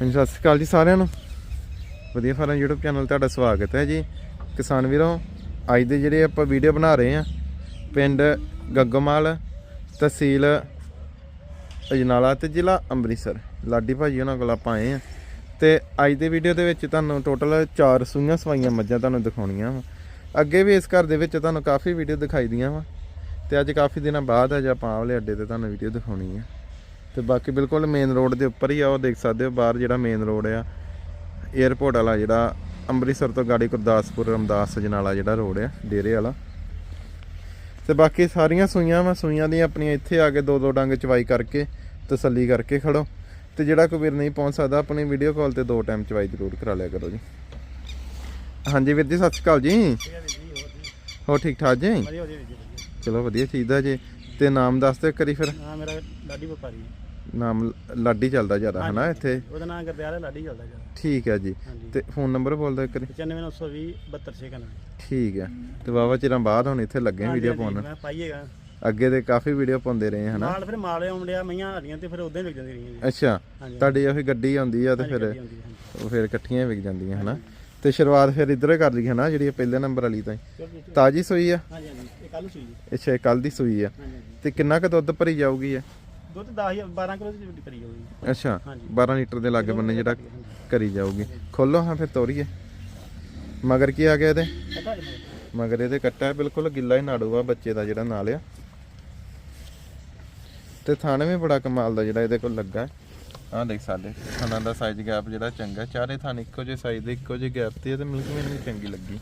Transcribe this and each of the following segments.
ਹਾਂਜੀ, ਸਤਿ ਸ਼੍ਰੀ ਅਕਾਲ ਜੀ ਸਾਰਿਆਂ ਨੂੰ। ਵਧੀਆ ਫਾਰਮ YouTube ਚੈਨਲ ਤੁਹਾਡਾ ਸਵਾਗਤ ਹੈ ਜੀ। ਕਿਸਾਨ ਵੀਰੋ, ਅੱਜ ਦੇ ਜਿਹੜੇ ਆਪਾਂ ਵੀਡੀਓ ਬਣਾ ਰਹੇ ਆ ਪਿੰਡ ਗੱਗੋਮਾਲ ਤਹਿਸੀਲ ਅਜਨਾਲਾ ਤੇ ਜ਼ਿਲ੍ਹਾ ਅੰਮ੍ਰਿਤਸਰ। ਲਾਡੀ ਭਾਜੀ ਉਹਨਾਂ ਕੋਲ ਆਪਾਂ ਆਏ ਆ ਤੇ ਅੱਜ ਦੇ ਵੀਡੀਓ ਦੇ ਵਿੱਚ ਤੁਹਾਨੂੰ ਟੋਟਲ 4 ਸੂਈਆਂ ਸਵਾਈਆਂ ਮੱਝਾਂ ਤੁਹਾਨੂੰ ਦਿਖਾਉਣੀਆਂ ਵਾ। ਅੱਗੇ ਵੀ ਇਸ ਘਰ ਦੇ ਵਿੱਚ ਤੁਹਾਨੂੰ ਕਾਫੀ ਵੀਡੀਓ ਦਿਖਾਈ ਦੀਆਂ ਵਾ। ਤੇ ਅੱਜ ਕਾਫੀ ਦਿਨਾਂ ਬਾਅਦ ਅੱਜ ਆਪਾਂ ਆਹ ਅੱਡੇ ਤੇ ਤੁਹਾਨੂੰ ਵੀਡੀਓ ਦਿਖਾਉਣੀ ਆ। ਤੇ ਬਾਕੀ ਬਿਲਕੁਲ ਮੇਨ ਰੋਡ ਦੇ ਉੱਪਰ ਹੀ ਆ ਉਹ ਦੇਖ ਸਕਦੇ ਹੋ ਬਾਹਰ ਜਿਹੜਾ ਮੇਨ ਰੋਡ ਆ 에어ਪੋਰਟ ਵਾਲਾ ਜਿਹੜਾ ਅੰਮ੍ਰਿਤਸਰ ਤੋਂ ਗਾੜੀ ਗੁਰਦਾਸਪੁਰ ਰਮਦਾਸ ਜਨਾਲਾ ਜਿਹੜਾ ਰੋਡ ਆ ਡੇਰੇ ਵਾਲਾ। ਤੇ ਬਾਕੀ ਸਾਰੀਆਂ ਸੂਈਆਂ ਵਾ ਸੂਈਆਂ ਦੀਆਂ ਆਪਣੀਆਂ ਇੱਥੇ ਆ ਕੇ ਦੋ ਦੋ ਡੰਗ ਚਵਾਈ ਕਰਕੇ ਤਸੱਲੀ ਕਰਕੇ ਖੜੋ। ਤੇ ਜਿਹੜਾ ਕੋਈ ਵੀਰ ਨਹੀਂ ਪਹੁੰਚ ਸਕਦਾ ਆਪਣੀ ਵੀਡੀਓ ਕਾਲ ਤੇ ਦੋ ਟਾਈਮ ਚਵਾਈ ਜ਼ਰੂਰ ਕਰਾ ਲਿਆ ਕਰੋ ਜੀ। ਹਾਂਜੀ ਵੀਰ ਜੀ ਸਤਿ ਸ਼੍ਰੀ ਅਕਾਲ ਜੀ। ਹੋ ਠੀਕ ਠਾਕ ਜੀ। ਚਲੋ ਵਧੀਆ ਚੀਜ਼ ਜੀ। ਤੇ ਨਾਮ ਦੱਸ ਦਿਓ ਕਰੀ ਫਿਰ। ਹਾਂ ਮੇਰਾ ਲਾਡੀ ਵਪਾਰੀ ਨਾਮ ਲਾਡੀ ਚੱਲਦਾ ਜ਼ਿਆਦਾ ਹਨਾ ਇੱਥੇ? ਉਹਦਾ ਨਾਮ ਗੁਰਦਿਆਲ ਹੈ ਲਾਡੀ ਚੱਲਦਾ ਜੀ ਠੀਕ ਹੈ ਜੀ। ਹਾਂਜੀ। ਤੇ ਫੋਨ ਨੰਬਰ ਬੋਲ ਦਿਓ ਕਰੀ 95920 72691 ਠੀਕ ਹੈ। ਤੇ ਵਾਵਾ ਚਿਰਾਂ ਬਾਅਦ ਹੁਣ ਇੱਥੇ ਲੱਗੇ ਵੀਡੀਓ ਪਾਉਣ। ਮੈਂ ਪਾਈਏਗਾ। ਅੱਗੇ ਤੇ ਕਾਫੀ ਵੀਡੀਓ ਪਾਉਂਦੇ ਰਹੇ ਹਨਾ? ਨਾਲ ਫਿਰ ਮਾਲ ਆਉਣ ਡਿਆ ਮਈਆਂ ਹਰੀਆਂ ਤੇ ਫਿਰ ਉਦਾਂ ਹੀ ਵਿਕ ਜਾਂਦੀਆਂ ਰਹੀਆਂ ਜੀ। ਅੱਛਾ ਹਾਂਜੀ। ਤੁਹਾਡੀ ਉਹੀ ਗੱਡੀ ਆਉਂਦੀ ਆ ਤੇ ਫਿਰ ਗੱਡੀ ਆਉਂਦੀ ਹੈ। ਉਹ ਫਿਰ ਇਕੱਠੀਆਂ ਹੀ ਵਿਕ ਜਾਂਦੀਆਂ ਹਨਾ? ਤੇ ਸ਼ੁਰੂਆਤ ਫਿਰ ਇੱਧਰੋਂ ਹੀ ਕਰ ਲਈ ਹਨਾ? ਜਿਹੜੀ ਇਹ ਪਹਿਲੇ ਨੰਬਰ ਵਾਲੀ ਤਾਂ ਹੀ। ਚਲੋ ਜੀ, ਚਲੋ। ਤਾਜੀ ਸੂਈ ਆ? ਹਾਂਜੀ ਹਾਂਜੀ। ਇਹ ਕੱਲ ਸੂਈ ਜੀ ਅੱਛਾ ਕੱਲ ਦੀ ਸੂਈ ਆ। ਹਾਂਜੀ ਹਾਂਜੀ। ਤੇ ਕਿੰਨਾ ਕੁ ਦੁੱਧ ਭਰੀ ਜਾਊਗੀ ਇਹ ਦੁੱਧ 10 12 ਕਿਲੋ ਦੀ ਕਰੀ ਅੱਛਾ ਹਾਂਜੀ। 12 ਲੀਟਰ ਦੇ ਲਾਗੇ ਬੰਨੇ ਜਿਹੜਾ। ਕਰੀ ਜਾਊਗੀ ਖੋਲੋ ਹਾਂ ਫਿਰ ਤੋਰੀਏ ਮਗਰ ਕੀ ਆ ਗਿਆ ਇਹਦੇ ਪਤਾ। ਮਗਰ ਇਹਦੇ ਕੱਟਾ ਹੈ, ਬਿਲਕੁਲ ਗਿੱਲਾ ਹੀ ਨਾੜੂ ਆ ਬੱਚੇ ਦਾ ਜਿਹੜਾ ਨਾਲ ਆ ਤੇ ਥਾਣੇ ਵੀ ਬੜਾ ਕਮਾਲ ਦਾ ਜਿਹੜਾ ਇਹਦੇ ਕੋਲ ਲੱਗਾ ਆਹ ਦੇਖ ਸਾਡੇ ਥਾਣਾ ਦਾ ਸਾਈਜ਼ ਗੈਪ ਜਿਹੜਾ ਚੰਗਾ ਚਾਰੇ ਥਾਣ ਇੱਕੋ ਜਿਹੇ ਸਾਈਜ਼ ਦੇ ਇੱਕੋ ਜਿਹੇ ਗੈਪ ਤੇ ਆ ਤੇ ਮਿਲਕ ਮੈਨੂੰ ਚੰਗੀ ਲੱਗੀ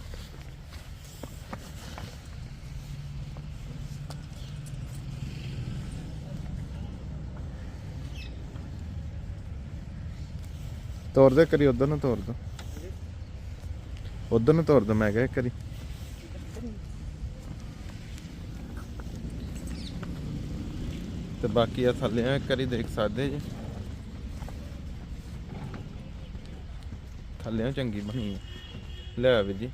ਤੋਰ ਦੇ ਕਰੀ, ਉਧਰ ਨੂੰ ਤੋਰ ਦੋ। ਉਧਰ ਨੂੰ ਤੋਰ ਦੋ, ਮੈਂ ਕਿਹਾ ਕਰੀ ਤੇ ਬਾਕੀ ਆ ਥੱਲੇ ਆ ਕਰੀ ਦੇਖ ਸਕਦੇ ਜੀ। ਥੱਲੇ ਚੰਗੀ ਬਣੀ ਹੈ। ਲੈ ਆਵੇ ਜੀ।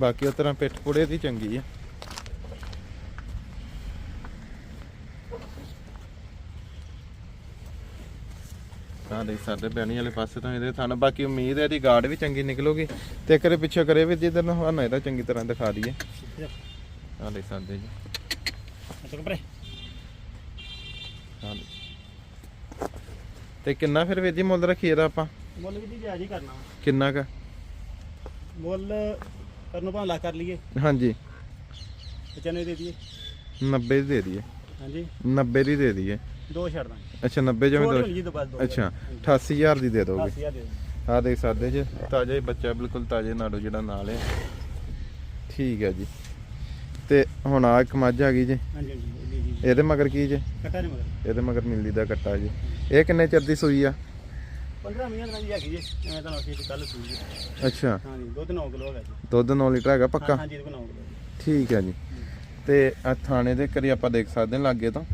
ਬਾਕੀ ਉਹ ਤਰ੍ਹਾਂ ਪਿੱਠ ਪੁੜੇ ਦੀ ਚੰਗੀ ਆ। ਸਾਡੇ ਬੈਣੀ ਵਾਲੇ ਪਾਸੇ ਤੋਂ ਇਹਦੇ ਥਾਣਾ ਬਾਕੀ ਉਮੀਦ ਹੈ ਇਹਦੀ ਗਾਰਡ ਵੀ ਚੰਗੀ ਨਿਕਲੂਗੀ ਤੇ ਕਰੇ ਪਿੱਛੇ ਕਰੇ ਵੀ ਜਿੱਧਰ ਨੂੰ ਹਨਾ ਇਹਦਾ ਚੰਗੀ ਤਰ੍ਹਾਂ ਦਿਖਾ ਦਈਏ। ਹਾਂ ਦੇਖ ਸਕਦੇ ਜੀ। ਅੱਛਾ ਕਪੜੇ ਹਾਂ ਦੇਖ। ਤੇ ਕਿੰਨਾ ਫਿਰ ਵੀਰ ਜੀ ਮੁੱਲ ਰੱਖੀਏ ਦਾ ਆਪਾਂ? ਮੁੱਲ ਵੀ ਜੀ ਜਾਇਜ਼ ਹੀ ਕਰਨਾ। ਵਾ। ਕਿੰਨਾ ਕ? ਮੁੱਲ ਕਰਨੋਂ ਭਾਵੇਂ ਲੱਖ ਕਰ ਲਈਏ। ਹਾਂਜੀ। 95 ਦੇ ਦਈਏ। 90 ਦੀ ਦੇ ਦਈਏ। ਹਾਂਜੀ। 90 ਦੀ ਦੇ ਦਈਏ। ਦੋ ਛੱਡ ਦਾਂਗੇ। ਅੱਛਾ 90 ਜਿਵੇਂ ਛੋਟੀ ਦੋ ਹੋਣੀ ਜੀ ਤੋਂ ਬਾਅਦ ਦੋ ਅੱਛਾ 88000 ਦੀ ਦੇ ਦੋਗੇ 80000 ਦੇ ਦਿਓ। ਹਾਂ ਦੇਖ ਸਕਦੇ ਜੀ ਤਾਜ਼ਾ ਹੀ ਬੱਚਾ ਬਿਲਕੁਲ ਤਾਜ਼ੇ ਨਾੜੋ ਜਿਹੜਾ ਨਾਲ ਹੈ। ਠੀਕ ਹੈ ਜੀ। ਤੇ ਹੁਣ ਆ ਇੱਕ ਮੱਝ ਆ ਗਈ ਜੀ। ਹਾਂਜੀ ਹਾਂਜੀ ਜੀ ਜੀ। ਇਹਦੇ ਮਗਰ ਕੀ ਜੀ? ਕਟਾ ਨਹੀਂ ਮਗਰ। ਇਹਦੇ ਮਗਰ ਮਿਲਦੀ ਦਾ ਕੱਟਾ ਜੀ। ਇਹ ਕਿੰਨੇ ਚਿਰ ਦੀ ਸੂਈ ਆ? 15 ਮਹੀਨੇ ਦੀ ਹੈਗੀ ਜੀ। ਮੈਂ ਤੁਹਾਨੂੰ ਅਸੀਂ ਕੱਲ ਸੂਈ ਜੀ ਅੱਛਾ। ਹਾਂਜੀ ਦੁੱਧ 9 ਕਿਲੋ ਹੈਗਾ ਜੀ। ਦੁੱਧ 9 ਲੀਟਰ ਹੈਗਾ ਪੱਕਾ? ਹਾਂਜੀ ਇਹਦੇ ਕੋਲ 9 ਕਿਲੋ ਠੀਕ ਹੈ ਜੀ। ਤੇ ਆ ਥਾਣੇ ਦੇ ਕਰੀ ਆਪਾਂ ਦੇਖ ਸਕਦੇ ਹਾਂ ਲਾਗੇ ਤੋਂ।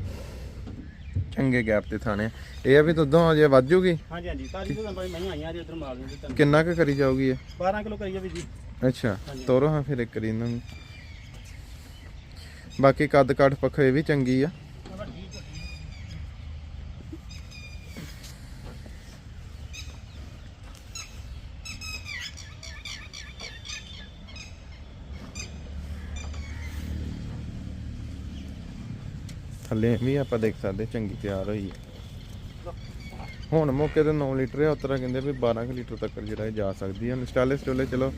ਚੰਗੇ ਗੈਪ ਤੇ ਥਾਣੇ ਆ। ਇਹ ਆ ਵੀ ਦੁੱਧੋਂ ਅਜੇ ਵੱਧ ਜੂਗੀ? ਹਾਂਜੀ ਹਾਂਜੀ ਤਾਜੀ ਤੋਂ ਤਾਂ ਮੈਂ ਆਈਆਂ ਜੀ ਉਧਰ ਮਾਲ ਨੂੰ ਤੁਹਾਨੂੰ ਕਿੰਨਾ ਕੁ ਕਰੀ ਜਾਊਗੀ ਇਹ? 12 ਕਿਲੋ ਕਰੀਏ ਵੀ ਜੀ। ਅੱਛਾ। ਤੋਰੋ ਹਾਂ ਫਿਰ ਇੱਕ ਕਰੀ ਇਹਨਾਂ ਨੂੰ। ਬਾਕੀ ਕੱਦ ਕਾਠ ਪੱਖੋਂ ਵੀ ਚੰਗੀ ਆ। ਥੱਲੇ ਵੀ ਆਪਾਂ ਦੇਖ ਸਕਦੇ, ਚੰਗੀ ਤਿਆਰ ਹੋਈ ਹੈ। ਹੁਣ ਮੌਕੇ ਤੇ 9 ਲੀਟਰ ਹੈ ਉਤਰਾ ਕਹਿੰਦੇ ਵੀ 12 ਕੁ ਲੀਟਰ ਤੱਕ ਜਿਹੜਾ ਇਹ ਜਾ ਸਕਦੀ ਹੈ। ਸਟਾਲੇ ਸਟੋਲੇ ਚਲੋ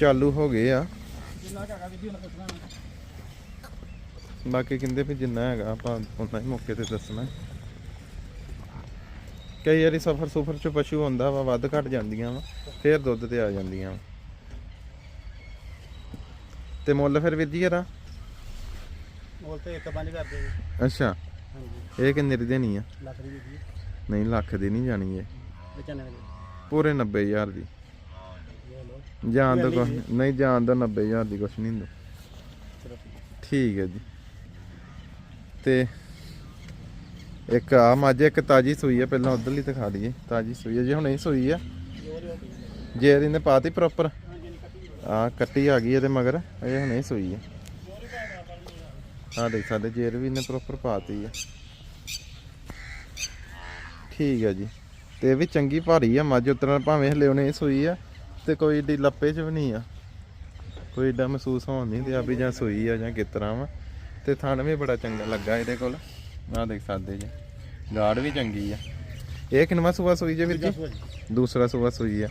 ਚਾਲੂ ਹੋ ਗਏ ਆ। ਬਾਕੀ ਕਹਿੰਦੇ ਵੀ ਜਿੰਨਾ ਹੈਗਾ ਆਪਾਂ ਉਹਨਾਂ ਹੀ ਮੌਕੇ ਤੇ ਦੱਸਣਾ। ਕਈ ਵਾਰੀ ਸਫਰ ਸੁਫਰ ਚ ਪਸ਼ੂ ਹੁੰਦਾ ਵਾ, ਵੱਧ ਘਟ ਜਾਂਦੀਆਂ ਵਾ, ਫੇਰ ਦੁੱਧ ਤੇ ਆ ਜਾਂਦੀਆਂ ਵਾ। ਤੇ ਮੁੱਲ ਫਿਰ ਵੀਰ ਜੀ ਇਹਦਾ? ਤੇ ਕਰਦੇ ਜੀ। ਅੱਛਾ। ਹਾਂਜੀ। ਇਹ ਕਿੰਨੇ ਦੀ ਦੇਣੀ ਆ? ਲੱਖ ਦੀ ਜੀ। ਨਹੀਂ ਲੱਖ ਦੀ ਨਹੀਂ ਜਾਣੀ ਇਹ। 95 ਦੇ। ਪੂਰੇ 90000 ਦੀ। ਇਹ ਲੋ ਜਾਣ ਦਾ ਕੁਛ ਨਹੀਂ ਜਾਣ ਦਾ 90000 ਦੀ ਕੁਛ ਨਹੀਂ ਹੁੰਦਾ। ਚਲੋ ਠੀਕ। ਹੈ ਜੀ। ਤੇ ਇੱਕ ਆ ਮੱਝ ਇੱਕ ਤਾਜੀ ਸੂਈ ਹੈ ਪਹਿਲਾਂ ਉਧਰਲੀ ਦਿਖਾ ਦਈਏ। ਤਾਜੀ ਸੂਈ ਹੈ ਜੀ ਹੁਣ ਇਹ ਸੂਈ ਆ ਜੋ ਇਹਨੇ ਪਾਤੀ ਪ੍ਰੋਪਰ ਆ। ਕੱਟੀ ਆ ਗਈ ਇਹਦੇ ਮਗਰ। ਇਹ ਹੁਣ ਇਹ ਸੂਈ ਹੈ ਆ ਦੇਖ ਸਕਦੇ ਜੇਰ ਵੀ ਨੇ ਪ੍ਰੋਪਰ ਪਾਤੀ ਆ। ਠੀਕ ਹੈ ਜੀ। ਤੇ ਇਹ ਵੀ ਚੰਗੀ ਭਾਰੀ ਆ ਮੱਝ ਉਤਰਨ ਭਾਵੇਂ ਹਲੇ ਉਹਨੇ ਸੂਈ ਆ ਤੇ ਕੋਈ ਏਡੀ ਲੱਪੇ ਚ ਵੀ ਨਹੀਂ ਆ। ਕੋਈ ਏਡਾ ਮਹਿਸੂਸ ਹੋਣ ਨਹੀਂ ਤੇ ਆ ਵੀ ਜਾਂ ਸੂਈ ਆ ਜਾਂ ਕਿਸ ਤਰ੍ਹਾਂ ਵਾ। ਤੇ ਥਣ ਵੀ ਬੜਾ ਚੰਗਾ ਲੱਗਾ ਇਹਦੇ ਕੋਲ। ਆ ਦੇਖ ਸਕਦੇ ਜੀ। ਗਾੜ ਵੀ ਚੰਗੀ ਆ। ਇਹ ਕਿੰਨਵਾ ਸੂਆ ਸੂਈ ਜੇ ਵੀਰ ਜੀ। ਦੂਸਰਾ ਸੂਆ ਸੂਈ ਆ।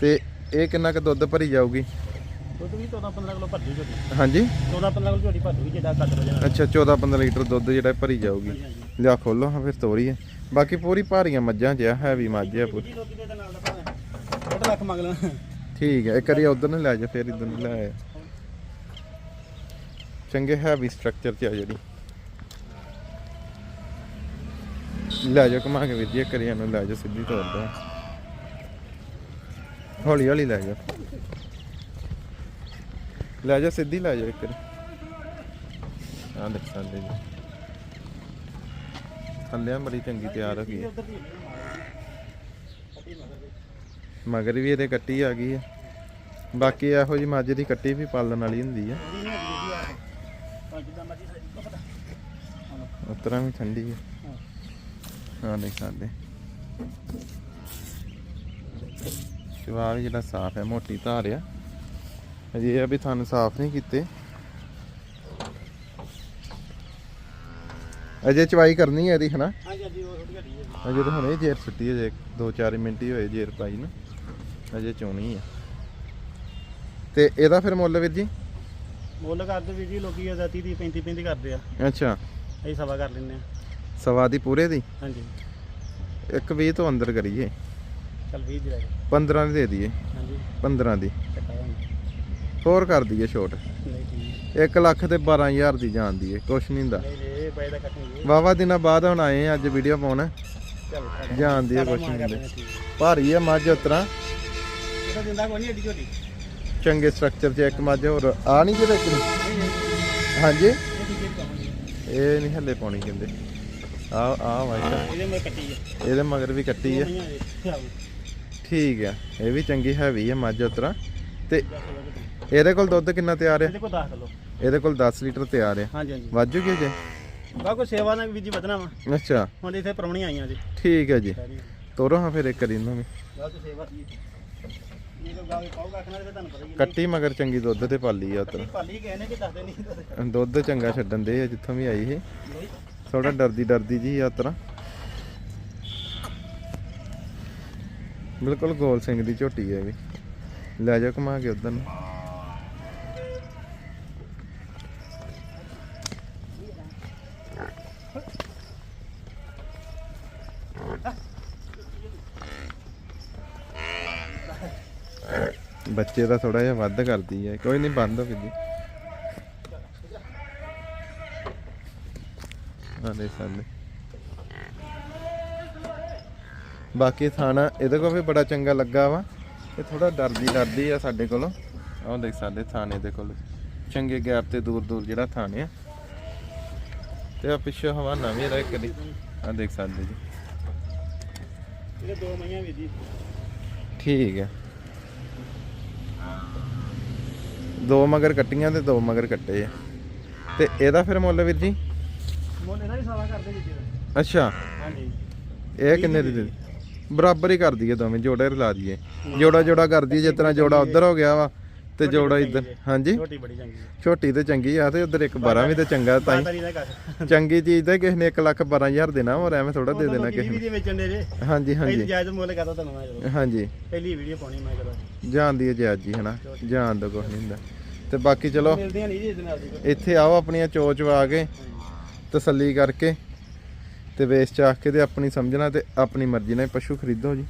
ਤੇ ਇਹ ਕਿੰਨਾ ਕੁ ਦੁੱਧ ਭਰੀ ਜਾਊਗੀ? ਦੁੱਧ ਵੀ 14 15 ਕਿਲੋ ਭਰ ਜੂ ਝੋਟੀ। ਹਾਂਜੀ। 14 15 ਕਿਲੋ ਝੋਟੀ ਭਰ ਜੂਗੀ ਜਿੱਦਾਂ ਕੱਟ ਹੋ ਜਾਣਾ ਅੱਛਾ 14 15 ਲੀਟਰ ਦੁੱਧ ਜਿਹੜਾ ਭਰੀ ਜਾਊਗੀ। ਹਾਂਜੀ ਹਾਂਜੀ। ਲਿਆ ਖੋਲੋ ਹਾਂ ਫਿਰ ਤੋਰੀਏ ਬਾਕੀ ਪੂਰੀ ਭਾਰੀਆਂ ਮੱਝਾਂ ਜਿਆ ਹੈਵੀ ਮੱਝ ਆ ਪੂਰੀ। ਜੀ ਲੋਕੀ ਦੇ ਨਾਲ ਦਾ ਭਾਵੇਂ 1 ਲੱਖ ਮੰਗ ਲੈਣਾ ਠੀਕ ਹੈ ਇੱਕ ਵਾਰੀ ਉਧਰ ਨੂੰ ਲੈ ਜਾ ਫਿਰ ਇਧਰ ਨੂੰ ਲੈ ਆਇਆ ਚੰਗੇ ਹੈਵੀ ਸਟਰਕਚਰ ਚ ਆ ਜਿਹੜੀ। ਲੈ ਜਾ ਕਮਾ ਕੇ ਵਾਰੀ ਇਹਨੂੰ ਲੈ ਜਾ ਸਿੱਧੀ ਤੌਰ ਤੇ ਹੌਲੀ ਹੌਲੀ ਲੈ ਜਾ। ਲੈ ਜਾ, ਸਿੱਧੀ ਲੈ ਜਾ ਇੱਕ ਆ ਦੇਖ ਸਕਦੇ ਜੀ। ਥੱਲੇ ਬੜੀ ਚੰਗੀ ਤਿਆਰ ਹੋ ਗਈ ਮਗਰ ਵੀ ਇਹਦੇ ਕੱਟੀ ਆ ਗਈ ਹੈ ਬਾਕੀ ਇਹੋ ਜੀ ਮੱਝ ਦੀ ਕੱਟੀ ਵੀ ਪਾਲਣ ਵਾਲੀ ਹੁੰਦੀ ਹੈ ਜਿੱਦਾਂ ਮਰਜ਼ੀ ਵੀ ਠੰਡੀ ਹੈ ਹਾਂ ਦੇਖ ਸਕਦੇ ਸ਼ਵਾ ਜਿਹੜਾ ਸਾਫ਼ ਹੈ ਮੋਟੀ ਧਾਰ ਆ। ਅਜੇ ਇਹ ਵੀ ਤੁਹਾਨੂੰ ਸਾਫ਼ ਨਹੀਂ ਕੀਤੇ। ਅਜੇ ਚਵਾਈ ਕਰਨੀ ਹੈ ਇਹਦੀ ਹਨਾ? ਹਾਂਜੀ ਹਾਂਜੀ ਉਹ ਥੋੜੀ ਘਟੀ ਹੈ ਅਜੇ ਤਾਂ ਹੁਣੇ ਜੇਰ ਸੁੱਟੀ ਹੈ ਜੇ 2-4 ਮਿੰਟ ਹੀ ਹੋਏ ਜੇਰ ਪਾਈ ਨੂੰ। ਅਜੇ ਚੋਣੀ ਆ ਤੇ ਇਹਦਾ ਫਿਰ ਮੁੱਲ ਵੀਰ ਜੀ? ਮੁੱਲ ਕਰਦੇ ਵੀ ਜੀ ਲੋਕੀ ਇਹਦਾ 30 ਦੀ 35 35 ਕਰਦੇ ਆ। ਅੱਛਾ। ਅਸੀਂ ਸਵਾ ਕਰ ਲੈਂਦੇ ਆ। ਸਵਾ ਦੀ ਪੂਰੇ ਦੀ? ਹਾਂਜੀ। ਇੱਕ 20 ਤੋਂ ਅੰਦਰ ਕਰੀਏ। ਚੱਲ 20 ਦੀ ਰਹਿ ਗਈ 15 ਦੀ ਦੇ ਦਈਏ। ਹਾਂਜੀ। 15 ਦੀ। ਹੋਰ ਕਰ ਦਈਏ ਛੋਟ। ਠੀਕ 1 ਲੱਖ ਤੇ 12000 ਦੀ ਜਾਂਦੀ ਏ ਕੁਛ ਨਹੀਂ ਹੁੰਦਾ। ਵਾਵਾ ਦਿਨਾਂ ਬਾਅਦ ਹੁਣ ਆਏ ਆ ਅੱਜ ਵੀਡੀਓ ਪਾਉਣ। ਜਾਂਦੀ ਏ ਕੁਛ ਨਹੀਂ ਭਾਰੀ ਆ ਮੱਝ ਉਤਰਾ ਚੰਗੇ ਸਟਰਕਚਰ 'ਚ ਇੱਕ ਮੱਝ ਹੋਰ ਆ ਨਹੀਂ ਵਿੱਚ ਹਾਂਜੀ? ਇਹ ਨਹੀਂ ਹੱਲੇ ਪਾਉਣੀ ਕਹਿੰਦੇ। ਆ ਆ ਵਾਈ ਇਹਦੇ ਮੈਂ ਕੱਟੀ ਹੈ। ਇਹਦੇ ਮਗਰ ਵੀ ਕੱਟੀ ਆਓ ਠੀਕ ਆ ਇਹ ਵੀ ਚੰਗੀ ਹੈਵੀ ਆ ਮੱਝ ਉਤਰਾ ਤੇ ਇਹਦੇ ਕੋਲ ਦੁੱਧ ਕਿੰਨਾ ਤਿਆਰ ਹੈ? ਇਹਦੇ ਕੋਲ 10 ਕਿਲੋ। ਇਹਦੇ ਕੋਲ 10 ਲੀਟਰ ਤਿਆਰ ਹੈ। ਹਾਂਜੀ ਹਾਂਜੀ। ਜੇ? ਬਾ ਕੋਈ ਸੇਵਾ ਨਾਲ ਵੀ ਜੀ ਵਧਣਾ ਵਾ। ਅੱਛਾ। ਹੁਣ ਇੱਥੇ ਪਰਮਣੀ ਆਈਆਂ ਜੀ। ਠੀਕ ਹੈ ਜੀ। ਤੋਰੋ ਹਾਂ ਫਿਰ ਇੱਕ ਇਹਨੂੰ ਸੇਵਾ ਇਹ ਗਾਵੇ ਪਾਉਗਾ ਤੇ ਤੁਹਾਨੂੰ ਪਤਾ ਹੀ ਹੈ। ਕੱਟੀ ਮਗਰ ਚੰਗੀ ਦੁੱਧ ਤੇ ਪਾਲੀ ਆ ਉਤਰ ਕੱਟੀ ਪਾਲੀ ਗਏ ਨੇ ਕਿ ਦੱਸਦੇ ਨਹੀਂ ਦੁੱਧ ਚੰਗਾ ਛੱਡਣ ਦੇ ਆ ਜਿੱਥੋਂ ਵੀ ਆਈ ਇਹ ਥੋੜਾ ਡਰਦੀ ਡਰਦੀ ਜੀ ਆ ਉਤਰਾ ਬਿਲਕੁਲ ਗੋਲ ਸਿੰਘ ਦੀ ਝੋਟੀ ਹੈ ਇਹ ਵੀ। ਲੈ ਜਾ ਘੁਮਾ ਕੇ ਉਧਰ ਨੂੰ। ਬੱਚੇ ਦਾ ਥੋੜਾ ਜਿਹਾ ਵੱਧ ਕਰਦੀ ਹੈ ਕੋਈ ਨਹੀਂ ਬੰਦ ਹੋ ਗਈ ਆ ਦੇ ਸਾਹਮਣੇ। ਬਾਕੀ ਥਾਣਾ ਇਹਦੇ ਕੋਲ ਵੀ ਬੜਾ ਚੰਗਾ ਲੱਗਾ ਵਾ। ਇਹ ਥੋੜਾ ਡਰਦੀ ਡਰਦੀ ਆ ਸਾਡੇ ਕੋਲੋਂ। ਆਹ ਦੇਖ ਸਾਡੇ ਥਾਣੇ ਦੇ ਕੋਲ। ਚੰਗੇ ਗੈਪ ਤੇ ਦੂਰ ਦੂਰ ਜਿਹੜਾ ਥਾਣੇ ਆ। ਤੇ ਆ ਪਿੱਛੇ ਹਵਾਨਾ ਵੀ ਰਹਿ ਕਦੀ ਆ ਦੇਖ ਸਕਦੇ ਜੀ। ਇਹਦੇ ਦੋ ਮਈਆਂ ਵੀ ਜੀ। ਠੀਕ ਹੈ ਦੋ ਮਗਰ ਕੱਟੀਆਂ ਤੇ ਦੋ ਮਗਰ ਕੱਟੇ ਆ। ਤੇ ਇਹਦਾ ਫਿਰ ਮੁੱਲ ਵੀਰ ਜੀ? ਮੁੱਲ ਇਹਦਾ ਵੀ ਸੇਵਾ ਕਰਦੇ ਵਿੱਚ ਇਹਦਾ। ਅੱਛਾ। ਹਾਂਜੀ। ਇਹ ਕਿੰਨੇ ਦੀ ਦੇ? ਬਰਾਬਰ ਹੀ ਕਰ ਦਈਏ ਦੋਵੇਂ ਜੋੜਾ ਰਲਾ ਦਈਏ। ਜੋੜਾ ਜੋੜਾ ਕਰ ਦਈਏ ਜਿਸ ਤਰ੍ਹਾਂ ਜੋੜਾ ਉਧਰ ਹੋ ਗਿਆ ਵਾ ਤੇ ਜੋੜਾ ਇੱਧਰ ਹਾਂਜੀ? ਛੋਟੀ ਬੜੀ ਚੰਗੀ ਛੋਟੀ ਤੇ ਚੰਗੀ ਆ ਤੇ ਉਧਰ ਇੱਕ 12 ਵੀ ਤੇ ਚੰਗਾ ਤਾਂ ਚੰਗੀ ਚੀਜ਼ ਤੇ ਕਿਸੇ ਨੇ 1 ਲੱਖ 12000 ਦੇਣਾ ਹੋਰ ਐਵੇਂ ਥੋੜਾ ਦੇ ਦੇਣਾ ਕਿਸੇ ਨੇ। ਹਾਂਜੀ ਹਾਂਜੀ। ਜਾਇਜ਼ ਮੁੱਲ ਕਰਦਾ ਤੁਹਾਨੂੰ ਮੈਂ ਹਾਂਜੀ। ਪਹਿਲੀ ਵੀਡੀਓ ਪਾਉਣੀ ਮੈਂ ਚਲੋ ਜਾਣ ਦੀ ਜਾਇਜ਼ ਜੀ ਹਨਾ? ਜਾਣ ਦਾ ਕੁਝ ਨਹੀਂ ਹੁੰਦਾ। ਤੇ ਬਾਕੀ ਚਲੋ ਇੱਥੇ ਆਓ ਆਪਣੀਆਂ ਚੋਚ ਵਾ ਕੇ ਤਸੱਲੀ ਕਰਕੇ ਤੇ ਵੇਚ ਚਾਖ ਕੇ ਤੇ ਆਪਣੀ ਸਮਝਣਾ ਤੇ ਆਪਣੀ ਮਰਜ਼ੀ ਨਾਲ ਪਸ਼ੂ ਖਰੀਦੋ ਜੀ।